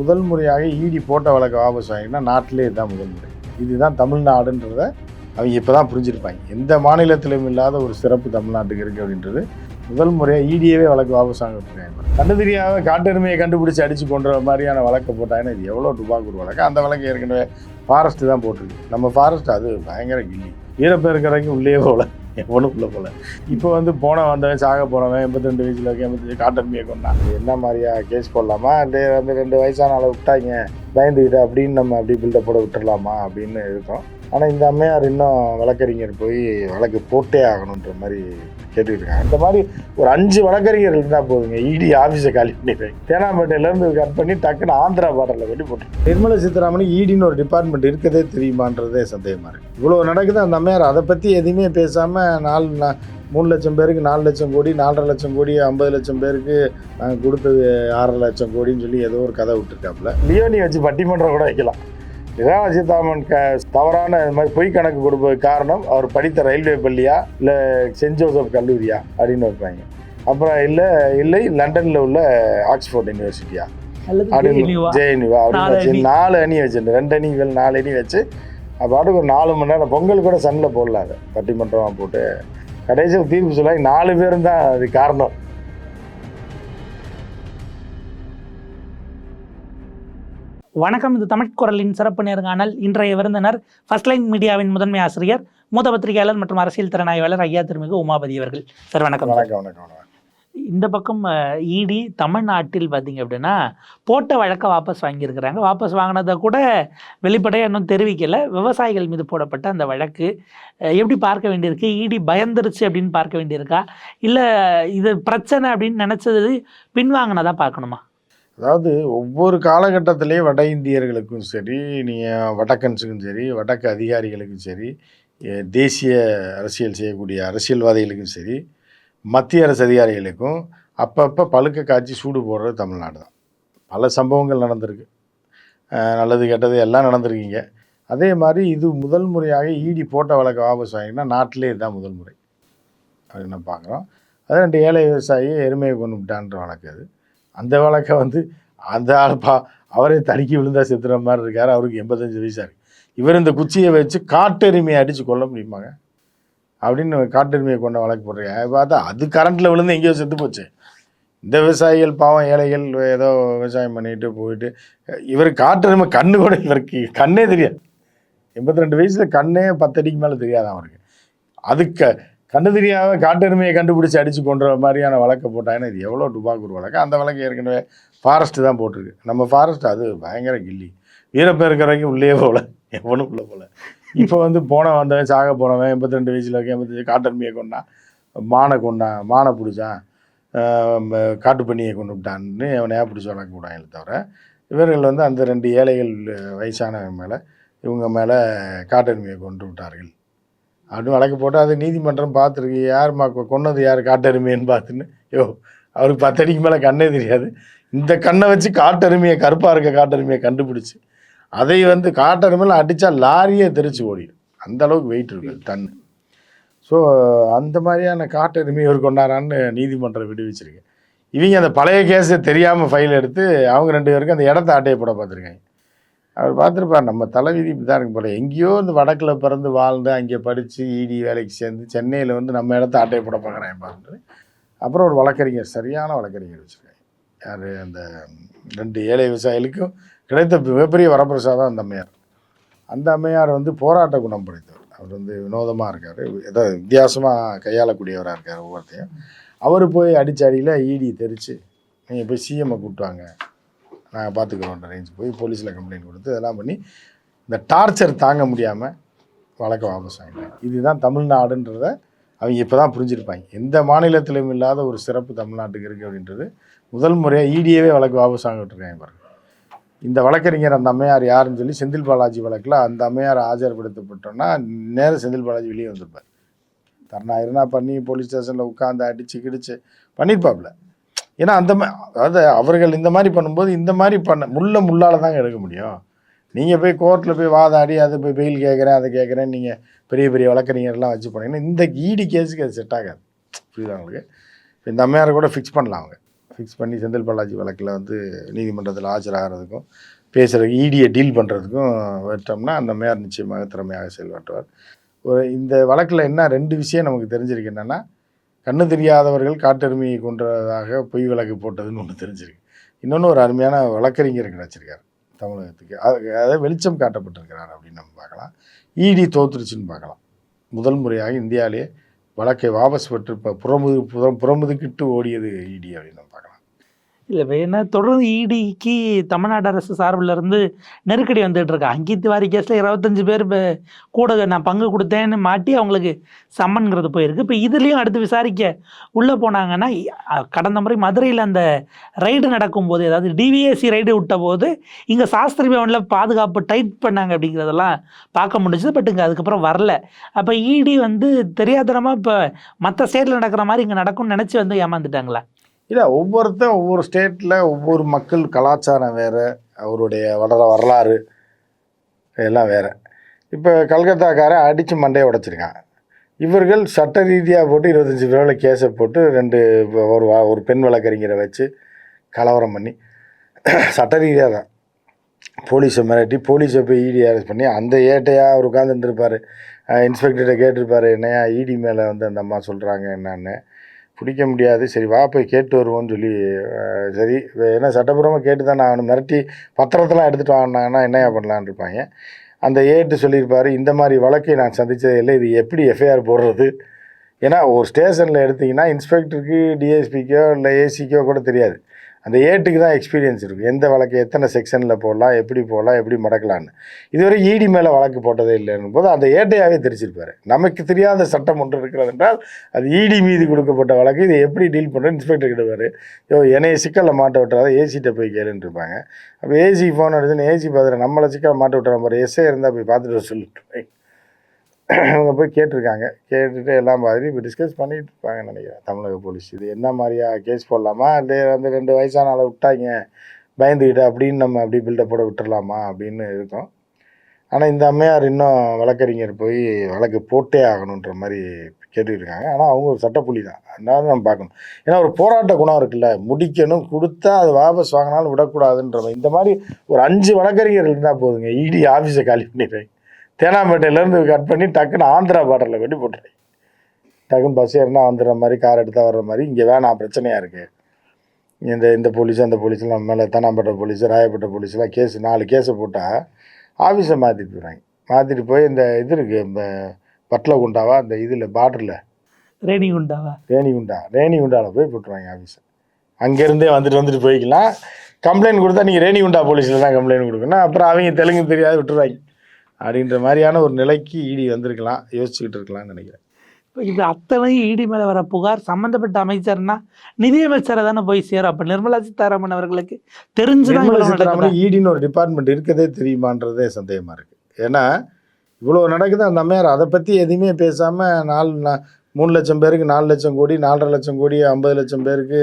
முதல் முறையாக இடி போட்ட வழக்கு வாபஸ் வாங்கினா நாட்டிலே இதுதான் முதல் முறை. இதுதான் தமிழ்நாடுன்றத அவங்க இப்போ தான் புரிஞ்சிருப்பாங்க. எந்த மாநிலத்திலும் இல்லாத ஒரு சிறப்பு தமிழ்நாட்டுக்கு இருக்குது அப்படின்றது முதல் முறையாக ஈடியவே வழக்கு வாபஸ் வாங்கிருக்காங்க கண்டு தெரியாத காட்டெருமையை கண்டுபிடிச்சி அடித்து கொன்ற மாதிரியான வழக்கை போட்டாங்கன்னா இது எவ்வளோ டுபாக்கூர் வழக்கு? அந்த வழக்கு ஏற்கனவே ஃபாரஸ்ட்டு தான் போட்டிருக்கு. நம்ம ஃபாரஸ்ட் அது பயங்கர கில்லி. ஈரப்பெருக்கிற வரைக்கும் உள்ளே போகல எவனும் உள்ள போகல இப்போ வந்து போன வந்தவன் சாக போனவன் எண்பத்தி ரெண்டு வயசில் இருக்க எண்பத்தஞ்சு காட்டெருமையை கொண்டான் என்ன மாதிரியா கேஸ் போடலாமா? இல்லை வந்து ரெண்டு வயசான ஆளை விட்டாங்க பயந்துக்கிட்டு அப்படின்னு நம்ம அப்படி பில்டப் போட விட்டுறலாமா அப்படின்னு இருக்கோம். ஆனால் இந்த அம்மையார் இன்னும் வழக்கறிஞர் போய் வழக்கு போட்டே ஆகணுன்ற மாதிரி கேட்டுக்கிட்டு இந்த மாதிரி ஒரு அஞ்சு வழக்கறிஞர்கள் இருந்தால் போதுங்க. E இடி ஆஃபீஸை காலி பண்ணிடுறாங்க தேனாம்பேட்டையிலேருந்து கட் பண்ணி டக்குன்னு ஆந்திரா பார்டரில் வெட்டி போட்டு நிர்மலா சீதாராமனுக்கு ஈடின்னு ஒரு டிபார்ட்மெண்ட் இருக்கதே தெரியுமான்றதே சந்தேகமாக இருக்குது இவ்வளோ நடக்குது அந்த அம்மையார். அதை பற்றி எதுவுமே பேசாமல் நாலு மூணு லட்சம் பேருக்கு நாலு லட்சம் கோடி நாலரை லட்சம் கோடி ஐம்பது லட்சம் பேருக்கு நாங்கள் கொடுத்தது ஆறரை லட்சம் கோடின்னு சொல்லி ஏதோ ஒரு கதை விட்டுருக்காப்புல. லியோனி வச்சு பட்டிமன்றம் கூட வைக்கலாம். நிர்மலா சீதாராமன் க தவறான இது மாதிரி பொய் கணக்கு கொடுப்பது காரணம் அவர் படித்த ரயில்வே பள்ளியா? இல்லை சென்ட் ஜோசப் கல்லூரியா? அப்படின்னு வைப்பாங்க அப்புறம் இல்லை இல்லை லண்டனில் உள்ள ஆக்ஸ்போர்ட் யூனிவர்சிட்டியா? அப்படின்னு. ஜெயனிவா அப்படின்னு வச்சு. நாலு அணி வச்சிருந்தேன். ரெண்டு அணிகள் நாலு அணி வச்சு பாட்டுக்கு ஒரு நாலு மணி நேரம் பொங்கல் கூட சன்னில் போடல அதை. பட்டிமன்றமாக போட்டு கடைசியில் தீர்ப்பு சொல்ல நாலு பேரும் தான் அது காரணம். வணக்கம் இது தமிழ் குரலின் சிறப்பு நேர்காணல். இன்றைய விருந்தினர் ஃபர்ஸ்ட் லைன் மீடியாவின் முதன்மை ஆசிரியர் மூத்த பத்திரிகையாளர் மற்றும் அரசியல் திறனாய்வாளர் ஐயா திருமிகு உமாபதி அவர்கள். சார் வணக்கம் இந்த பக்கம் இடி தமிழ்நாட்டில் பார்த்தீங்க அப்படின்னா போட்ட வழக்கை வாபஸ் வாங்கியிருக்கிறாங்க. வாபஸ் வாங்கினதை கூட வெளிப்படையாக இன்னும் தெரிவிக்கல. விவசாயிகள் மீது போடப்பட்ட அந்த வழக்கு எப்படி பார்க்க வேண்டியிருக்கு? இடி பயந்துருச்சு அப்படின்னு பார்க்க வேண்டியிருக்கா? இல்லை இது பிரச்சனை அப்படின்னு நினச்சது பின்வாங்கினதா பார்க்கணுமா? அதாவது ஒவ்வொரு காலகட்டத்திலேயும் வட இந்தியர்களுக்கும் சரி நீங்கள் வடக்கன்ஸுக்கும் சரி வடக்கு அதிகாரிகளுக்கும் சரி தேசிய அரசியல் செய்யக்கூடிய அரசியல்வாதிகளுக்கும் சரி மத்திய அரசு அதிகாரிகளுக்கும் அப்பப்போ பழுக்க காய்ச்சி சூடு போடுறது தமிழ்நாடு தான். பல சம்பவங்கள் நடந்திருக்கு. நல்லது கெட்டது எல்லாம் நடந்திருக்கீங்க. அதே மாதிரி இது முதல் முறையாக ஈடி போட்ட வழக்கு வாபஸ் வாங்கினா நாட்டிலே இதுதான் முதல் முறை. அப்படின்னு நம்ம பார்க்குறோம். அது ரெண்டு ஏழை விவசாயி எருமையை கொண்டு விட்டான்ற வழக்கு அது. அந்த வழக்கை வந்து அந்த ஆள் அவரே தடுக்கி விழுந்தா செத்துற மாதிரி இருக்கார். அவருக்கு எண்பத்தஞ்சு வயசாக இருக்கு. இவர் இந்த குச்சியை வச்சு காட்டெருமையை அடித்து கொல்ல முடியுமாங்க? அப்படின்னு காட்டெருமையை கொண்ட வழக்கு போடுறீங்க பார்த்தா அது கரண்ட்டில் விழுந்து எங்கேயோ செத்து போச்சு. இந்த விவசாயிகள் பாவம் ஏழைகள் ஏதோ விவசாயம் பண்ணிட்டு போயிட்டு இவர் காட்டெருமை கண்ணு கூட இவருக்கு கண்ணே தெரியாது. எண்பத்தி ரெண்டு வயசில் கண்ணே பத்தடிக்கு மேலே தெரியாது அவருக்கு. அதுக்கு கண்ணு தெரியாத காட்டெருமையை கண்டுபிடிச்சி அடித்து கொன்ற மாதிரியான வழக்கை போட்டாங்கன்னா இது எவ்வளோ டுபாக்கூர் வழக்கு? அந்த வழக்கு ஏற்கனவே ஃபாரஸ்ட்டு தான் போட்டிருக்கு. நம்ம ஃபாரஸ்ட் அது பயங்கர கில்லி. வீரப்பெருக்கிற வரைக்கும் உள்ளே போகல எவனும் உள்ளே போகல இப்போ வந்து போன வந்தவன் சாக போனவன் எண்பத்தி ரெண்டு வயசில் இருக்க எண்பத்தஞ்சு காட்டெருமையை கொண்டான் மானை கொண்டான் மானை பிடிச்சான் ஆஹ் காட்டுப்பண்ணியை கொண்டு விட்டான்னு அவனையா பிடிச்சி வளர்க்க விடாங்களே தவிர இவர்கள் வந்து அந்த ரெண்டு ஏழைகள் வயசானவன் மேலே இவங்க மேலே காட்டெருமையை கொண்டு விட்டார்கள். அப்படின்னு வழக்கு போட்டால் அது நீதிமன்றம் பார்த்துருக்கு. யாரும்மா கொன்னது யார்? காட்டெருமைன்னு பார்த்துன்னு. யோ அவருக்கு பத்தடிக்கு மேலே கண்ணே தெரியாது. இந்த கண்ணை வச்சு காட்டெருமையை கருப்பாக இருக்க காட்டெருமையை கண்டுபிடிச்சி அதை வந்து காட்டெருமையில் அடித்தா லாரியே தெரிச்சு ஓடிடும். அந்த அளவுக்கு வெயிட் இருக்குது தண்ணு ஸோ அந்த மாதிரியான காட்டெருமை ஒரு கொண்டாரான்னு நீதிமன்றம் விடுவிச்சிருக்கு. இவங்க அந்த பழைய கேஸை தெரியாமல் ஃபைல் எடுத்து அவங்க ரெண்டு பேருக்கும் அந்த இடத்த ஆட்டையை போட பார்த்துருக்காங்க. அவர் பார்த்துருப்பார் நம்ம தலைவிதி இப்படி தான் இருக்கு போல. எங்கேயோ இந்த வடக்கில் பிறந்து வாழ்ந்து அங்கே படித்து இடி வேலைக்கு சேர்ந்து சென்னையில் வந்து நம்ம இடத்த ஆட்டையை போட பார்க்குறேன் பாருன்னு அப்புறம் ஒரு வழக்கறிஞர் சரியான வழக்கறிஞர் வச்சுருக்காங்க யார்? அந்த ரெண்டு ஏழை விவசாயிகளுக்கும் கிடைத்த மிகப்பெரிய வரப்பிரசாதம் அந்த அம்மையார். அந்த அம்மையார் வந்து போராட்ட குணம் படைத்தவர். அவர் வந்து வினோதமாக இருக்கார். ஏதோ வித்தியாசமாக கையாளக்கூடியவராக இருக்கார் ஒவ்வொருத்தையும் அவர் போய் அடிச்சடியில் ஈடி தெரிச்சு நீங்கள் போய் சிஎம்ஐ கூப்பிட்டுவாங்க நாங்கள் பார்த்துக்குறோன்ற ரேஞ்ச் போய் போலீஸில் கம்ப்ளைண்ட் கொடுத்து இதெல்லாம் பண்ணி இந்த டார்ச்சர் தாங்க முடியாமல் வழக்கை வாபஸ் வாங்கிட்டாங்க. இதுதான் தமிழ்நாடுன்றத அவங்க இப்போ தான் புரிஞ்சிருப்பாங்க. எந்த மாநிலத்திலும் இல்லாத ஒரு சிறப்பு தமிழ்நாட்டுக்கு இருக்குது அப்படின்றது முதல் முறையாக ஈடியவே வழக்கு வாபஸ் வாங்கிட்டு பாருங்கள் இந்த வழக்கறிஞர் அந்த அம்மையார் யாருன்னு சொல்லி செந்தில் பாலாஜி வழக்கில் அந்த அம்மையார் ஆஜர்படுத்தப்பட்டோன்னா நேரம் செந்தில் பாலாஜி வெளியே வந்திருப்பார். தர்ணா பண்ணி போலீஸ் ஸ்டேஷனில் உட்காந்து அடிச்சு கிடிச்சு பண்ணியிருப்பாப்புல ஏன்னா அந்த மா அதாவது அவர்கள் இந்த மாதிரி பண்ணும்போது இந்த மாதிரி பண்ண முள்ள முள்ளால் தாங்க எடுக்க முடியும். நீங்கள் போய் கோர்ட்டில் போய் வாதாடி அதை போய் பெயில் கேட்குறேன் அதை கேட்குறேன் நீங்கள் பெரிய பெரிய வழக்கறிஞர்லாம் வச்சு போனீங்கன்னா இந்த ஈடி கேஸுக்கு அது செட் ஆகாது. புரியுதா உங்களுக்கு? இந்த அம்மையாரை கூட ஃபிக்ஸ் பண்ணலாம் அவங்க. ஃபிக்ஸ் பண்ணி செந்தில் பாலாஜி வழக்கில் வந்து நீதிமன்றத்தில் ஆஜராகிறதுக்கும் பேசுகிறதுக்கு ஈடியை டீல் பண்ணுறதுக்கும் விட்டோம்னா அந்த மேயர் நிச்சயமாக திறமையாக செயல்பட்டுவார் ஒரு இந்த வழக்கில் என்ன ரெண்டு விஷயம் நமக்கு தெரிஞ்சிருக்கு என்னென்னா கண்ணு தெரியாதவர்கள் காட்டெருமையை கொன்றதாக பொய் வழக்கு போட்டதுன்னு ஒன்று தெரிஞ்சிருக்கு. இன்னொன்று ஒரு அருமையான வழக்கறிஞர் கிடச்சிருக்காரு தமிழகத்துக்கு. அது அதாவது வெளிச்சம் காட்டப்பட்டிருக்கிறார் அப்படின்னு நம்ம பார்க்கலாம். ஈடி தோத்துருச்சுன்னு பார்க்கலாம். முதல் முறையாக இந்தியாவிலேயே வழக்கை வாபஸ் பெற்று இப்போ புறமுது புறம் புறமுதுக்கிட்டு ஓடியது ஈடி அப்படின்னு நம்ம பார்க்கலாம். இல்லை வேணா தொடர்ந்து இடிக்கு தமிழ்நாடு அரசு சார்பில் இருந்து நெருக்கடி வந்துட்டு இருக்கு. அங்கித் திவாரி கேஸில் இருபத்தஞ்சு பேர் இப்போ கூட நான் பங்கு கொடுத்தேன்னு மாட்டி அவங்களுக்கு சம்மன்கிறது போயிருக்கு. இப்போ இதுலேயும் அடுத்து விசாரிக்க உள்ளே போனாங்கன்னா கடந்த முறை மதுரையில் அந்த ரைடு நடக்கும்போது அதாவது டிவிஎஸ்சி ரைடு விட்ட போது இங்கே சாஸ்திரி பவனில் பாதுகாப்பு டைட் பண்ணாங்க அப்படிங்கிறதெல்லாம் பார்க்க முடிஞ்சது. பட் இங்கே அதுக்கப்புறம் வரல. அப்போ இடி வந்து தெரியாதனமாக இப்போ மற்ற ஸ்டேட்டில் நடக்கிற மாதிரி இங்கே நடக்கும்னு நினச்சி வந்து ஏமாந்துட்டாங்களா? இல்லை ஒவ்வொருத்தன் ஒவ்வொரு ஸ்டேட்டில் ஒவ்வொரு மக்கள் கலாச்சாரம் வேறு அவருடைய வளர வரலாறு எல்லாம் வேறு. இப்போ கல்கத்தாக்காரன் அடித்து மண்டையை உடைச்சிருக்கான். இவர்கள் சட்ட ரீதியாக போட்டு இருபத்தஞ்சி பேரில் கேஸை போட்டு ரெண்டு ஒரு வா- ஒரு பெண் வழக்கறிஞரை வச்சு கலவரம் பண்ணி. சட்ட ரீதியாக தான். போலீஸை மிரட்டி போலீஸை போய் இடி அரெஸ்ட் பண்ணி அந்த ஏட்டையாக அவர் உட்காந்துட்டு இருப்பார். இன்ஸ்பெக்டர்கிட்ட கேட்டிருப்பார் என்னையா இடி மேலே வந்து அந்த அம்மா சொல்கிறாங்க என்னன்னு. பிடிக்க முடியாது. சரி வா போய் கேட்டு வருவோம்னு சொல்லி சரி ஏன்னா சட்டப்பூர்வமாக கேட்டு தான் நான் மிரட்டி பத்திரத்தெல்லாம் எடுத்துகிட்டு வாங்கினாங்கன்னா என்னையா பண்ணலான்னு இருப்பாங்க. அந்த ஏட்டு சொல்லியிருப்பார் இந்த மாதிரி வழக்கை நான் சந்தித்தது இல்லை இது எப்படி எஃப்ஐஆர் போடுறது? ஏன்னா ஒரு ஸ்டேஷனில் எடுத்திங்கன்னா இன்ஸ்பெக்டருக்கு டிஎஸ்பிக்கோ இல்லை ஏசிக்கோ கூட தெரியாது. அந்த ஏட்டுக்கு தான் எக்ஸ்பீரியன்ஸ் இருக்குது எந்த வழக்கு எத்தனை செக்ஷனில் போடலாம் எப்படி போடலாம் எப்படி மடக்கலான்னு இதுவரை ஈடி மேலே வழக்கு போட்டதே இல்லைன்னு போது அந்த ஏட்டையாகவே தெரிச்சிருப்பார் நமக்கு தெரியாத சட்டம் ஒன்று இருக்கிறது என்றால் அது இடி மீது கொடுக்கப்பட்ட வழக்கு. இதை எப்படி டீல் பண்ணுற இன்ஸ்பெக்டர் கிட்ட யோ என்னைய சிக்கலில் மாட்ட விட்டுறாத ஏசிகிட்ட போய் கேளுன்னு இருப்பாங்க. அப்போ ஏசி ஃபோன் எடுத்துன்னு ஏசி பார்த்துட்டு நம்மளை சிக்கலை மாட்ட விட்டுற மாதிரி எஸ்ஏ இருந்தால் போய் பார்த்துட்டு வர சொல்லிட்டு அவங்க போய் கேட்டிருக்காங்க. கேட்டுட்டு எல்லாம் மாதிரி இப்போ டிஸ்கஸ் பண்ணிட்டு இருப்பாங்கன்னு நினைக்கிறேன். தமிழக போலீஸ் இது என்ன மாதிரியா கேஸ் போடலாமா? இல்லை அந்த ரெண்டு வயசான ஆளை விட்டாங்க. பயந்துக்கிட்டு அப்படின்னு நம்ம அப்படி பில்டப் போட விட்டுறலாமா அப்படின்னு இருக்கும். ஆனால் இந்த அம்மையார் இன்னும் வழக்கறிஞர் போய் வழக்கு போட்டே ஆகணுன்ற மாதிரி கேட்டுட்டு ஆனால் அவங்க ஒரு சட்டப்புலி தான். அதனால நம்ம பார்க்கணும். ஏன்னா ஒரு போராட்ட குணம் இருக்குல்ல. முடிக்கணும் கொடுத்தா அது வாபஸ் வாங்கினாலும் விடக்கூடாதுன்ற மாதிரி. இந்த மாதிரி ஒரு அஞ்சு வழக்கறிஞர் இருந்தால் போதுங்க. இடி ஆஃபீஸை காலி பண்ணிடுறேன். தேனாம்பேட்டையிலேருந்து கட் பண்ணி டக்குன்னு ஆந்திரா பார்டரில் கொண்டு போட்டுறேன் டக்குன்னு பஸ் ஏறினா வந்துடுற மாதிரி கார் எடுத்தால் வர்ற மாதிரி இங்கே வேணாம் பிரச்சனையாக இருக்குது இந்த இந்த போலீஸ் அந்த போலீஸ் நம்ம மேலே தேனாம்பேட்டை போலீஸ் ராயப்பேட்டை போலீஸ்லாம் கேஸ் நாலு கேஸை போட்டால் ஆஃபீஸை மாற்றிட்டு போயிடுறாங்க. மாற்றிட்டு போய் இந்த இது இருக்குது இந்த பட்டில் குண்டாவா அந்த இதில் பார்டரில் ரேணி உண்டாவா ரேணிகுண்டா ரேணிகுண்டாவில் போய் போட்டுருவாங்க ஆஃபீஸை அங்கேருந்தே வந்துட்டு வந்துட்டு போய்க்கலாம். கம்ப்ளைண்ட் கொடுத்தா நீங்கள் ரேணிகுண்டா போலீஸில் தான் கம்ப்ளைண்ட் கொடுக்கணும். அப்புறம் அவங்க தெலுங்கு தெரியாது விட்டுருவாங்க. அப்படின்ற மாதிரியான ஒரு நிலைக்கு இடி வந்திருக்கலாம் யோசிச்சுக்கிட்டு இருக்கலாம்னு நினைக்கிறேன். இப்போ அத்தனையும் இடி மேலே வர புகார் சம்மந்தப்பட்ட அமைச்சர்னா நிதியமைச்சரை தானே போய் சேரும். அப்போ நிர்மலா சீதாராமன் அவர்களுக்கு தெரிஞ்சுதான் ஈடின்னு ஒரு டிபார்ட்மெண்ட் இருக்கதே தெரியுமான்றதே சந்தேகமாக இருக்குது ஏன்னா இவ்வளோ நடக்குது அந்த அம்மையார் அதை பற்றி எதுவுமே பேசாமல் நாலு மூணு லட்சம் பேருக்கு நாலு லட்சம் கோடி நாலரை லட்சம் கோடி ஐம்பது லட்சம் பேருக்கு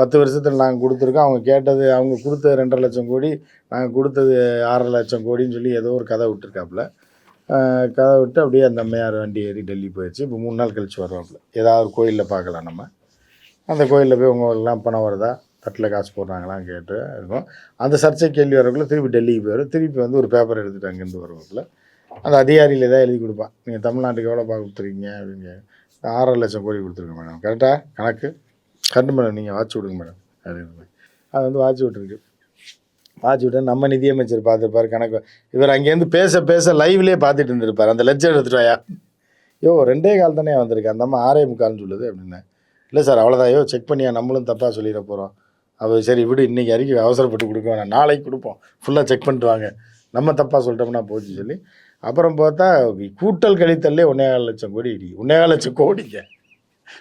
பத்து வருஷத்தில் நாங்கள் கொடுத்துருக்கோம். அவங்க கேட்டது அவங்க கொடுத்தது ரெண்டரை லட்சம் கோடி நாங்கள் கொடுத்தது ஆறரை லட்சம் கோடின்னு சொல்லி ஏதோ ஒரு கதை விட்டுருக்காப்புல. கதை விட்டு அப்படியே அந்த அம்மையார் வண்டி ஏறி டெல்லி போயிடுச்சு இப்போ மூணு நாள் கழிச்சு வருவாப்புல. ஏதாவது ஒரு கோயிலில் பார்க்கலாம் நம்ம. அந்த கோயிலில் போய் உங்களுக்கெல்லாம் பணம் வருதா? தட்டில் காசு போடுறாங்களான்னு கேட்டு இருக்கும். அந்த சர்ச்சை கேள்வி வரக்குள்ளே திருப்பி டெல்லிக்கு போயிடும் திருப்பி வந்து ஒரு பேப்பர் எடுத்துகிட்டு அங்கேருந்து வருவாப்புல. அந்த அதிகாரியில் ஏதாவது எழுதி கொடுப்பான் நீங்கள் தமிழ்நாட்டுக்கு எவ்வளோ பார்க்க கொடுத்துருக்கீங்க அப்படின்னு ஆறரை லட்சம் கோடி கொடுத்துருக்கேன் மேடம். கரெக்டாக கணக்கு? கரெக்டு மேடம் நீங்கள் வாட்ச் விடுங்க மேடம். அப்படின்னு அது வந்து வாட்ச் விட்டுருக்கு. வாட்ச் விட்டு நம்ம நிதியமைச்சர் பார்த்துருப்பாரு கணக்கு. இவர் அங்கேருந்து பேச பேச லைவ்லேயே பார்த்துட்டு இருந்திருப்பார். அந்த லெட்ஜர் எடுத்துட்டு வாயா. யோ ரெண்டே கால் தானே வந்திருக்கு. அந்த அம்மா ஆறே முக்கால்னு சொல்லுது அப்படின்னு. இல்லை சார் அவ்வளோதான் யோ செக் பண்ணியா நம்மளும் தப்பாக சொல்லிட போகிறோம் அவர் சரி விடு இன்றைக்கி அறிக்கை அவசரப்பட்டு கொடுக்க வேணாம். நாளைக்கு கொடுப்போம். ஃபுல்லாக செக் பண்ணிட்டு வாங்க. நம்ம தப்பாக சொல்லிட்டோம்னா போச்சு சொல்லி. அப்புறம் பார்த்தா கூட்டல் கழித்தல்லே ஒன்றே லட்சம் கோடி இடி ஒன்றே லட்சம் கோடிங்க.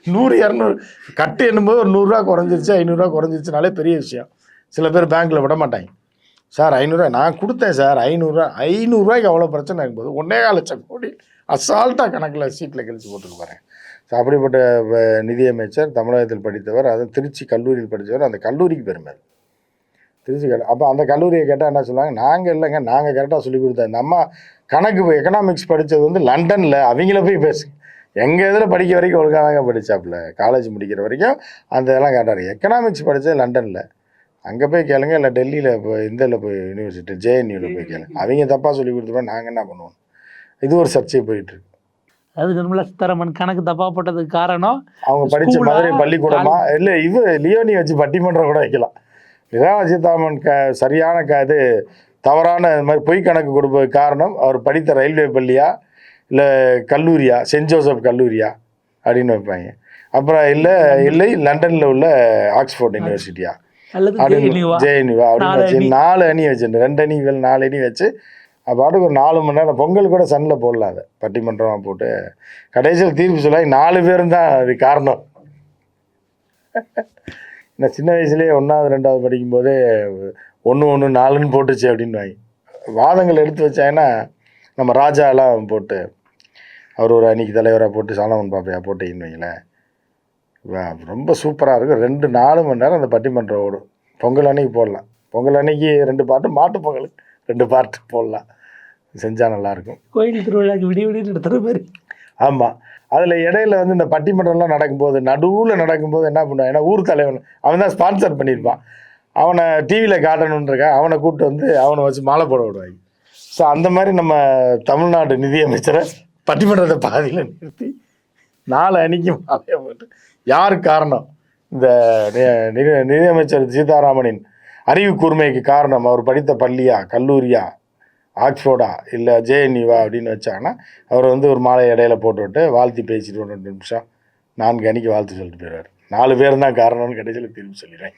நூறு இரநூறு. கட்டு என்னும்போது ஒரு நூறுரூவா குறைஞ்சிருச்சு ஐநூறுரூவா குறைஞ்சிருச்சுனாலே பெரிய விஷயம். சில பேர் பேங்க்கில் விட மாட்டாங்க. சார் ஐநூறுரூவா நான் கொடுத்தேன் சார் ஐநூறுரூவா ஐநூறுரூவாய்க்கு அவ்வளோ பிரச்சனை இருக்கும்போது ஒன்னேகால் லட்சம் கோடி அசால்ட்டாக கணக்கில் சீட்டில் கழிச்சு போட்டுட்டு போகிறேன் அப்படிப்பட்ட வ- நிதியமைச்சர் தமிழகத்தில் படித்தவர் அதுவும் திருச்சி கல்லூரியில் படித்தவர் அந்த கல்லூரிக்கு பெருமை திருச்சி கல் அப்போ அந்த கல்லூரியை கேட்டால் என்ன சொல்லுவாங்க? நாங்கள் இல்லைங்க நாங்கள் கரெக்டாக சொல்லி கொடுத்தோம். இந்த அம்மா கணக்கு எக்கனாமிக்ஸ் படித்தது வந்து லண்டனில் அவங்கள போய் பேசு எங்கள் இதில் படிக்க வரைக்கும் ஒழுங்காக படித்தாப்புல காலேஜ் முடிக்கிற வரைக்கும் அந்த இதெல்லாம் கேட்டார் எக்கனாமிக்ஸ் படித்தது லண்டனில். அங்கே போய் கேளுங்க இல்லை டெல்லியில் இப்போ இதில் போய் யூனிவர்சிட்டி ஜேஎன்யூவில் போய் கேளுங்க. அவங்க தப்பாக சொல்லி கொடுத்துருப்பா நாங்கள் என்ன பண்ணுவோம்? இது ஒரு சர்ச்சை போயிட்டுருக்கு அது நிர்மலா சீதாராமன் கணக்கு தப்பா போட்டதுக்கு காரணம் அவங்க படித்த? மதுரை பள்ளிக்கூடமா? இல்லை இது லியோனி வச்சு பட்டிமன்றம் கூட வைக்கலாம். நிர்மலா சீதாராமன் க சரியான க இது தவறான இது மாதிரி பொய் கணக்கு கொடுப்பது காரணம். அவர் படித்த ரயில்வே பள்ளியா? இல்லை கல்லூரியா? Send Joseph கல்லூரியா? அப்படின்னு வைப்பாங்க. அப்புறம் இல்லை இல்லை லண்டனில் உள்ள ஆக்ஸ்போர்ட் யூனிவர்சிட்டியா அல்லது அப்படின்னு வச்சு அணி. நாலு அணி வச்சுட்டு ரெண்டு அணி இவள் நாலு அணி வச்சு பாட்டுக்கு ஒரு நாலு மணி நேரம் பொங்கல் கூட சன்னில் போடலாம் அதை. பட்டிமன்றமாக போட்டு கடைசியில் தீர்ப்பு சொல்ல நாலு பேரும் தான் அது காரணம். நான் சின்ன வயசுலேயே ஒன்றாவது ரெண்டாவது படிக்கும்போதே ஒன்று ஒன்று நாலுன்னு போட்டுச்சு அப்படின்னு வாதங்கள் எடுத்து வச்சாங்கன்னா நம்ம ராஜா எல்லாம் போட்டு அவர் ஒரு அன்னைக்கு தலைவராக போட்டு சாலமன் பாப்பையா போட்டீங்கன்னு வைங்களேன். ரொம்ப சூப்பராக இருக்கும். ரெண்டு நாலு மணி நேரம் அந்த பட்டிமன்றம் ஓடும். பொங்கல் அன்னைக்கு போடலாம். பொங்கல் அன்னைக்கு ரெண்டு பாட்டு மாட்டு பொங்கலுக்கு ரெண்டு பாட்டு போடலாம். செஞ்சால் நல்லாயிருக்கும் கோயில் திருவிழாக்கு விடிய விடிய நடத்துற மாதிரி. ஆமாம் அதில் இடையில வந்து இந்த பட்டிமன்றம்லாம் நடக்கும்போது நடுவில் நடக்கும்போது என்ன பண்ணுவான்? ஏன்னா ஊர் தலைவன். அவன் தான் ஸ்பான்சர் பண்ணியிருப்பான். அவனை டிவியில் காட்டணுன்றக்க அவனை கூப்பிட்டு வந்து அவனை வச்சு மாலை போட விடுவாங்க. ஸோ அந்த மாதிரி நம்ம தமிழ்நாடு நிதியமைச்சரை பட்டிமன்றத்தை பாதியில் நிறுத்தி நாலு அணிக்கு மாலையை போட்டு யார் காரணம்? இந்த நிதியமைச்சர் சீதாராமனின் அறிவு கூர்மைக்கு காரணம் அவர் படித்த பள்ளியா கல்லூரியா ஆக்ஸ்போர்டா இல்லை ஜேஎன்யூவா அப்படின்னு வச்சாங்கன்னா அவர் வந்து ஒரு மாலை இடையில போட்டு விட்டு வாழ்த்தி பேசிட்டு ஒரு ரெண்டு நிமிஷம் நான்கு அணிக்கு வாழ்த்து சொல்லிட்டு போயிடுவார். நாலு பேர் தான் காரணம்னு கடைசியில் திரும்பி சொல்லிடுறேன்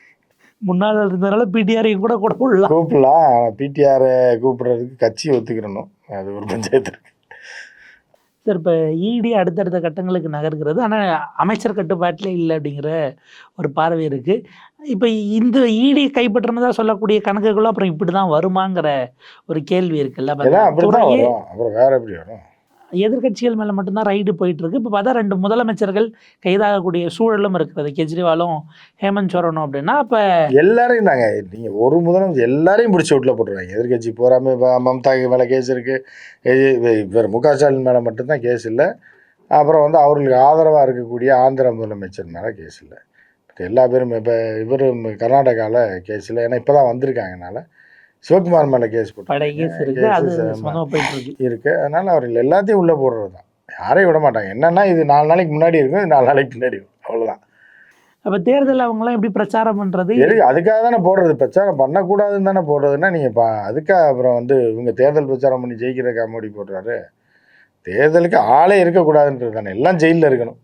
முன்னாள் இருந்ததுனால பிடிஆரையும் கூட கூட கூப்பிடலாம். ஆனால் பிடிஆரை கூப்பிடுறதுக்கு கட்சி ஒத்துக்கிறணும். அது ஒரு பஞ்சாயத்து இருக்கு. சார் இப்போ இடி அடுத்தடுத்த கட்டங்களுக்கு நகர்கிறது. ஆனால் அமைச்சர் கட்டுப்பாட்டிலே இல்லை அப்படிங்கிற ஒரு பார்வை இருக்குது இப்போ இந்த இடி கைப்பற்றினதா சொல்லக்கூடிய கணக்குகளும் அப்புறம் இப்படி தான் வருமாங்கிற ஒரு கேள்வி இருக்குல்ல. அப்புறம் வேற எப்படி வரும்? எதிர்க்கட்சிகள் மேலே மட்டும்தான் ரைடு போயிட்டுருக்கு. இப்போ பார்த்தா ரெண்டு முதலமைச்சர்கள் கைதாகக்கூடிய சூழலும் இருக்கிறது கெஜ்ரிவாலும் ஹேமந்த் சோரனும் அப்படின்னா அப்போ எல்லாரையும் தாங்க. நீங்கள் ஒரு முதலமைச்சர் எல்லாரையும் பிடிச்சி வீட்டில் போட்டுருவாங்க எதிர்கட்சி போகாமல் இப்போ மம்தாக்கு மேலே கேஸ் இருக்குது இவர் மு க ஸ்டாலின் மேலே மட்டும்தான் கேஸ் இல்லை. அப்புறம் வந்து அவர்களுக்கு ஆதரவாக இருக்கக்கூடிய ஆந்திர முதலமைச்சர் மேலே கேஸ் இல்லை. இப்போ எல்லா பேரும் இப்போ இவர் கர்நாடகாவில் கேஸ் இல்லை. ஏன்னா இப்போ தான் வந்திருக்காங்கனால சிவகுமார் மேலே கேஸ் போட்டு இருக்கு. அதனால் அவர் எல்லாத்தையும் உள்ளே போடுறது தான். யாரையும் விட மாட்டாங்க. என்னன்னா இது நாலு நாளைக்கு முன்னாடி இருக்கும் இது நாலு நாளைக்கு பின்னாடி அவ்வளோதான் அப்போ தேர்தல் அவங்களாம் எப்படி பிரச்சாரம் பண்ணுறது அதுக்காக தானே போடுறது. பிரச்சாரம் பண்ணக்கூடாதுன்னு தானே போடுறதுன்னா நீங்கள் பா அதுக்காக அப்புறம் வந்து இவங்க தேர்தல் பிரச்சாரம் பண்ணி ஜெயிக்கிற காமெடி போடுறாரு. தேர்தலுக்கு ஆளே இருக்கக்கூடாதுன்றது தானே. எல்லாம் ஜெயிலில் இருக்கணும்.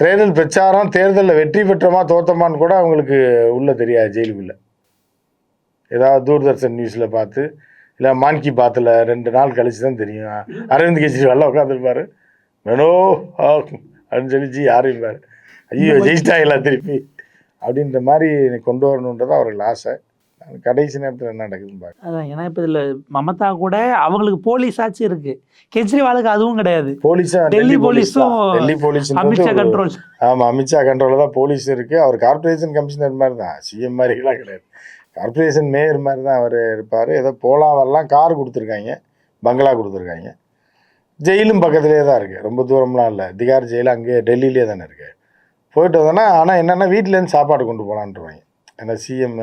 தேர்தல் பிரச்சாரம் தேர்தலில் வெற்றி பெற்றோமா தோத்தமான்னு கூட அவங்களுக்கு உள்ள தெரியாது ஜெயிலுக்குள்ள. ஏதாவது தூர்தர்ஷன் நியூஸில் பார்த்து இல்லை மான்கி பாத்தில் ரெண்டு நாள் கழிச்சு தான் தெரியும். அரவிந்த் கெஜ்ரிவால்லாம் உட்காந்துருப்பாரு மெனோ ஆ, அப்படின்னு சொல்லி ஜி ஆரம்பிப்பார் ஐயோ ஜெயிச்சிட்டாங்களா திருப்பி? அப்படின்ற மாதிரி கொண்டு வரணுன்றது அவர்கள் ஆசை. கடைசி நேரத்தில் என்ன நடக்குதுன்னு பார்க்க அதான் ஏன்னா இப்போ இதில் மமதா கூட அவங்களுக்கு போலீஸ் ஆட்சி இருக்கு. கெஜ்ரிவாலுக்கு அதுவும் கிடையாது. போலீஸா டெல்லி போலீஸும் டெல்லி போலீஸ் அமித்ஷா கண்ட்ரோல் ஆமாம் அமித்ஷா கண்ட்ரோலில் தான் போலீஸ் இருக்குது அவர் கார்ப்பரேஷன் கமிஷனர் மாதிரி தான். சிஎம் மாதிரிலாம் கிடையாது. கார்ப்பரேஷன் மேயர் மாதிரி தான் அவர் இருப்பார். ஏதோ போலாம் வரலாம் கார் கொடுத்துருக்காங்க. பங்களா கொடுத்துருக்காங்க. ஜெயிலும் பக்கத்துலேயே தான் இருக்குது ரொம்ப தூரம்லாம் இல்லை. திகார் ஜெயில் அங்கேயே டெல்லியிலே தானே இருக்குது போயிட்டு வந்தோன்னா ஆனால் என்னென்னா வீட்டிலேருந்து சாப்பாடு கொண்டு போகலான்ட்டுருவாங்க ஏன்னா சிஎம்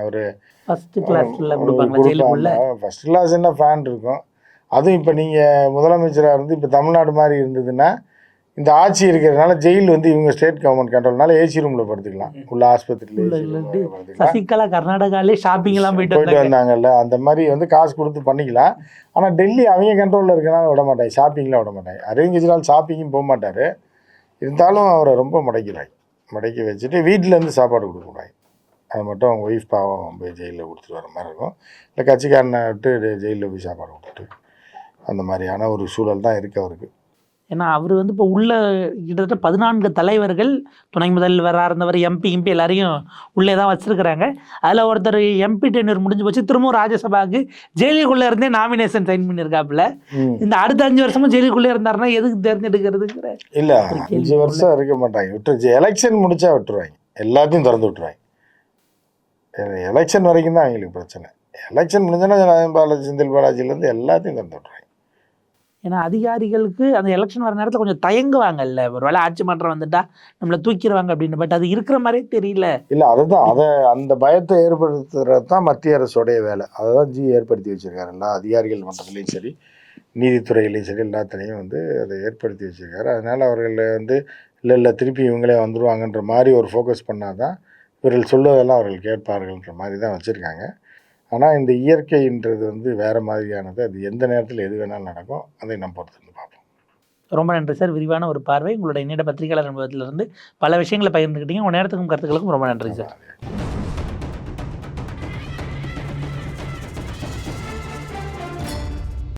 அவர் ஃபர்ஸ்ட் கிளாஸ்ல கொடுப்பாங்களா? ஜெயிலுக்குள்ள? ஃபஸ்ட் கிளாஸ் என்ன ஃபேன் இருக்கும். அதுவும் இப்போ நீங்கள் முதலமைச்சராக இருந்து இப்போ தமிழ்நாடு மாதிரி இருந்ததுன்னா இந்த ஆட்சி இருக்கிறதுனால ஜெயில் வந்து இவங்க ஸ்டேட் கவர்மெண்ட் கண்ட்ரோல்னால ஏசி ரூமில் படுத்துக்கலாம். உள்ள ஆஸ்பத்திரியில் சசிகலா கர்நாடகாலே ஷாப்பிங் எல்லாம் போயிட்டு போயிட்டு வந்தாங்க. வந்தாங்கல்ல அந்த மாதிரி வந்து காசு கொடுத்து பண்ணிக்கலாம். ஆனால் டெல்லி அவங்க கண்ட்ரோலில் இருக்கனால விட மாட்டாங்க ஷாப்பிங்லாம் விட மாட்டாங்க. அரவிந்த் கெஜ்ரிவால் ஷாப்பிங்கும் போக மாட்டார். இருந்தாலும் அவரை ரொம்ப முடைக்கிறாங்க முடக்கி வச்சுட்டு வீட்டிலேருந்து சாப்பாடு கொடுக்கக்கூடாது அது மட்டும் அவங்க ஒய்ஃப் பாவம் போய் ஜெயிலில் கொடுத்துட்டு வர மாதிரி இருக்கும். இல்லை கட்சிக்காரனை விட்டு ஜெயிலில் போய் சாப்பாடு கொடுத்துட்டு அந்த மாதிரியான ஒரு சூழல் தான் இருக்குது அவருக்கு. ஏன்னா அவர் வந்து இப்போ உள்ள கிட்டத்தட்ட பதினான்கு தலைவர்கள் துணை முதல்வராக இருந்தவர் எம்பி எம்பி எல்லாரையும் உள்ளே தான் வச்சிருக்கிறாங்க. அதில் ஒருத்தர் எம்பி டென்யூர் முடிஞ்சு போச்சு திரும்பவும் ராஜ்யசபாவுக்கு ஜெயிலுக்குள்ளே இருந்தே நாமினேஷன் சைன் பண்ணியிருக்காப்புல இந்த அடுத்த அஞ்சு வருஷமும் ஜெயிலுக்குள்ளே இருந்தாருன்னா எதுக்கு தேர்ந்தெடுக்கிறதுங்கிற இல்லை அஞ்சு வருஷம் இருக்க மாட்டாங்க. விட்டு எலெக்ஷன் முடிச்சா விட்டுருவாங்க. எல்லாத்தையும் திறந்து விட்டுருவாங்க. எலெக்ஷன் வரைக்கும் தான் அவங்களுக்கு பிரச்சனை. எலெக்ஷன் முடிஞ்சோன்னா பாலாஜி செந்தில் பாலாஜிலேருந்து எல்லாத்தையும் திறந்து விட்டுருவாங்க. ஏன்னா அதிகாரிகளுக்கு அந்த எலெக்ஷன் வர நேரத்தில் கொஞ்சம் தயங்குவாங்கல்ல. ஒரு வேளை ஆட்சி மாற்றம் வந்துட்டா நம்மளை தூக்கிடுவாங்க அப்படின்னு. பட் அது இருக்கிற மாதிரியே தெரியல. இல்லை அதுதான். அதை அந்த பயத்தை ஏற்படுத்துறது தான் மத்திய அரசுடைய வேலை. அதை தான் ஜி ஏற்படுத்தி வச்சிருக்காரு. எல்லா அதிகாரிகள் மன்றத்துலேயும் சரி நீதித்துறையிலையும் சரி எல்லாத்துலேயும் வந்து அதை ஏற்படுத்தி வச்சிருக்காரு. அதனால் அவர்கள் வந்து இல்லை இல்லை திருப்பி இவங்களே வந்துடுவாங்கன்ற மாதிரி ஒரு ஃபோக்கஸ் பண்ணால் தான் இவர்கள் சொல்லுவதெல்லாம் அவர்கள் கேட்பார்கள்ன்ற மாதிரி தான் வச்சுருக்காங்க. ஆனால் இந்த இயற்கைன்றது வந்து வேறு மாதிரியானது. அது எந்த நேரத்தில் எது வேணாலும் நடக்கும் அதை நம்ம பொறுத்து பார்ப்போம். ரொம்ப நன்றி சார். விரிவான ஒரு பார்வை. உங்களோட இன்னிட பத்திரிகையாளர் அனுபவத்திலிருந்து பல விஷயங்களை பகிர்ந்துக்கிட்டீங்க. உங்கள் நேரத்துக்கும் கருத்துக்களுக்கும் ரொம்ப நன்றி சார்.